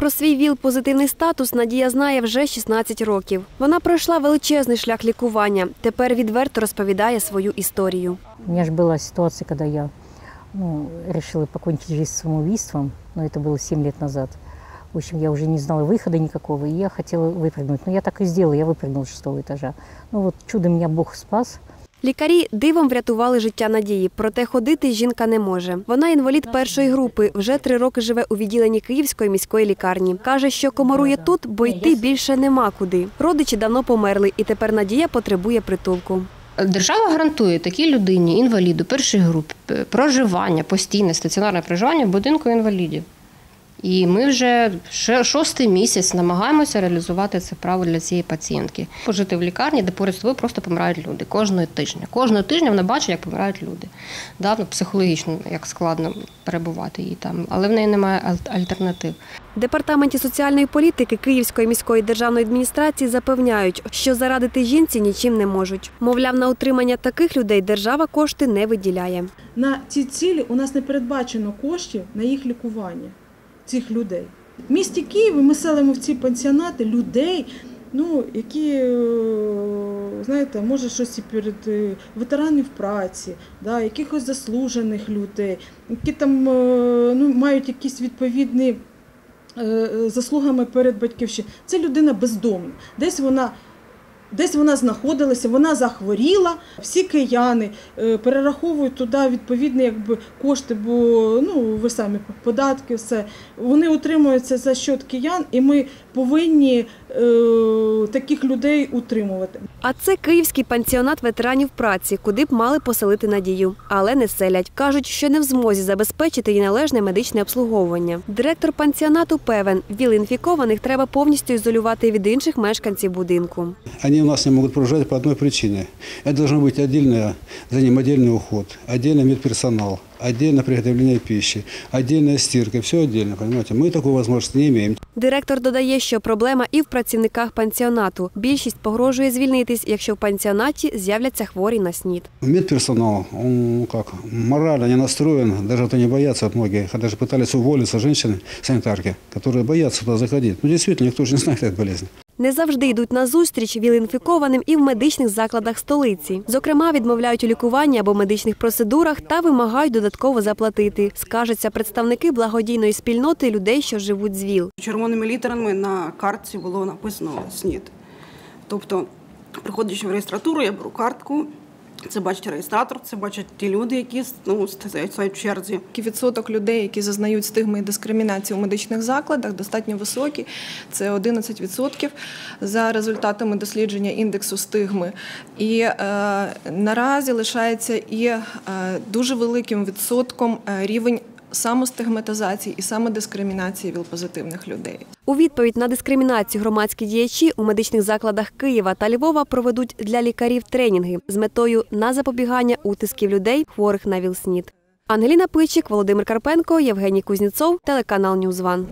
Про свій ВІЛ-позитивний статус Надія знає вже 16 років. Вона пройшла величезний шлях лікування. Тепер відверто розповідає свою історію. У меня же была ситуация, когда я ну, решила покончить жизнь самоубийством, но это было 7 лет назад. В общем, я уже не знала выхода никакого, и я хотела выпрыгнуть. Но я так и сделала, я выпрыгнула с шестого этажа. Ну вот чудо меня Бог спас. Лікарі дивом врятували життя Надії, проте ходити жінка не може. Вона інвалід першої групи, вже три роки живе у відділенні Київської міської лікарні. Каже, що комарує тут, бо йти більше нема куди. Родичі давно померли, і тепер Надія потребує притулку. Держава гарантує такій людині, інваліду першої групи, проживання, постійне стаціонарне проживання в будинку інвалідів. І ми вже шостий місяць намагаємося реалізувати це право для цієї пацієнтки. Пожити в лікарні, де поряд з тобою просто помирають люди кожного тижня. Кожного тижня вона бачить, як помирають люди. Да, ну, психологічно як складно перебувати їй там, але в неї немає аль- альтернатив. В департаменті соціальної політики Київської міської державної адміністрації запевняють, що зарадити жінці нічим не можуть. Мовляв, на утримання таких людей держава кошти не виділяє. На ці цілі у нас не передбачено коштів на їх лікування цих людей. В місті Києві ми селимо в ці пансіонати людей, ну, які, е, знаєте, може щось і перед е, ветеранів праці, да, якихось заслужених людей, які там е, ну, мають якісь відповідні заслугами перед батьківщиною. Це людина бездомна. Десь вона Десь вона знаходилася, вона захворіла. Всі кияни е, перераховують туди відповідні якби, кошти, бо ну, ви самі податки, все. Вони утримуються за счет киян, і ми повинні е, таких людей утримувати. А це київський пансіонат ветеранів праці, куди б мали поселити Надію, але не селять. кажуть, що не в змозі забезпечити їй належне медичне обслуговування. Директор пансіонату певен, віл-інфікованих треба повністю ізолювати від інших мешканців будинку Они у нас не могут проживать по одной причине. Это должно быть отдельное, за ним отдельный уход, отдельный медперсонал, отдельное приготовление пищи, отдельная стирка, все отдельно, понимаете. Мы такой возможности не имеем. Директор додає, що проблема і в працівниках пансіонату. Більшість погрожує звільнитись, якщо в пансіонаті з'являться хворі на снід. Медперсонал, он ну, как, морально не настроен, даже это не боятся от многих. Даже пытались уволиться женщины, санитарки, которые боятся туда заходить. Ну, действительно, никто же не знает этой болезни. Не завжди йдуть на зустріч віл-інфікованим і в медичних закладах столиці. Зокрема, відмовляють у лікуванні або медичних процедурах та вимагають додатково заплатити. Скажуться представники благодійної спільноти людей, що живуть з ВІЛ. Червоними літерами на картці було написано СНІД. Тобто, приходячи в реєстратуру, я беру картку. Це бачить реєстратор, це бачать ті люди, які ну, стоять в черзі. Відсоток людей, які зазнають стигми і дискримінації у медичних закладах, достатньо високий. Це 11% за результатами дослідження індексу стигми. І е, наразі лишається і е, дуже великим відсотком е, рівень самостигматизації і самодискримінації віл-позитивних людей. У відповідь на дискримінацію громадські діячі у медичних закладах Києва та Львова проведуть для лікарів тренінги з метою на запобігання утисків людей, хворих на ВІЛ-СНІД. Ангеліна Пичик, Володимир Карпенко, Євгеній Кузніцов, телеканал Ньюзван.